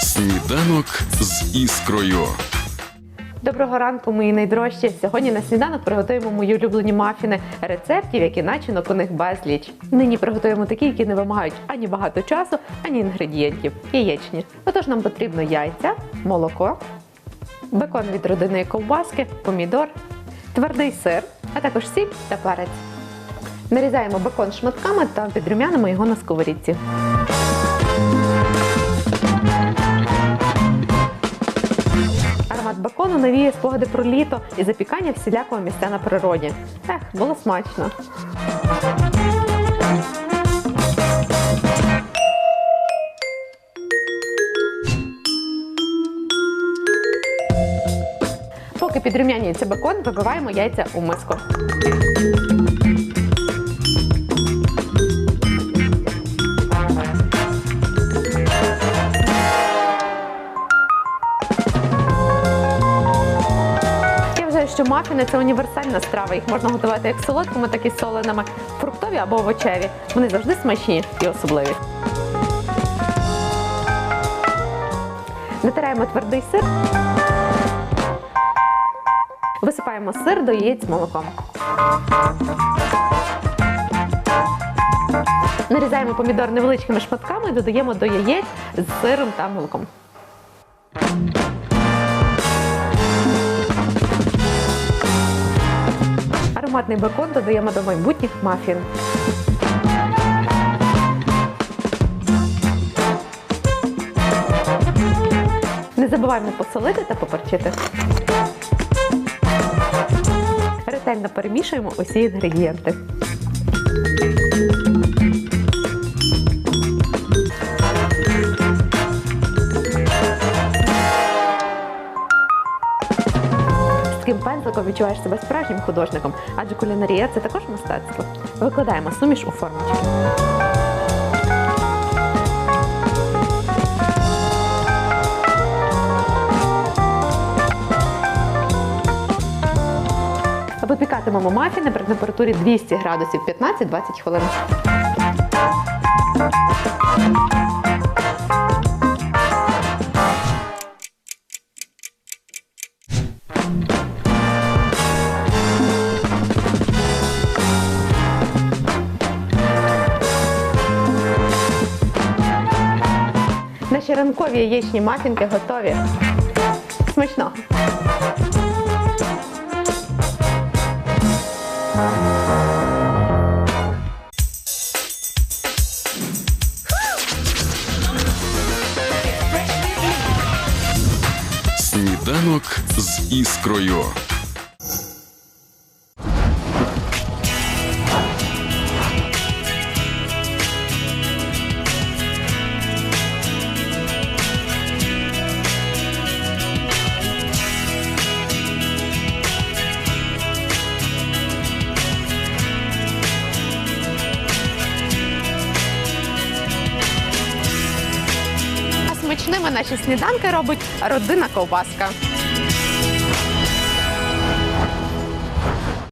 Сніданок з іскрою. Доброго ранку, мої найдорожчі. Сьогодні на сніданок приготуємо мої улюблені мафіни рецептів, які начинок у них безліч. Нині приготуємо такі, які не вимагають ані багато часу, ані інгредієнтів. Яєчні. Отож нам потрібно яйця, молоко, бекон від родини ковбаски, помідор, твердий сир, а також сіль та перець. Нарізаємо бекон шматками та підрумянимо його на сковорідці. Аромат бекону навіє спогади про літо і запікання всілякого місця на природі. Ех, було смачно. Поки підрумянюється бекон, вибиваємо яйця у миску. Що мафіни це універсальна страва. Їх можна готувати як солодкими, так і соленими, фруктові або овочеві. Вони завжди смачні і особливі. Натираємо твердий сир. Висипаємо сир до яєць з молоком. Нарізаємо помідор невеличкими шматками і додаємо до яєць з сиром та молоком. Ароматний бекон додаємо до майбутніх мафін. Не забуваємо посолити та поперчити. Ретельно перемішуємо усі інгредієнти. Пензликом відчуваєш себе справжнім художником, адже кулінарія це також мистецтво. Викладаємо суміш у формочку. Випікатимемо мафіни при температурі 200 градусів 15-20 хвилин. Наші ранкові яєчні мафінки готові. Смачно! Сніданок з іскрою. Смачними наші сніданки робить родина ковбаска.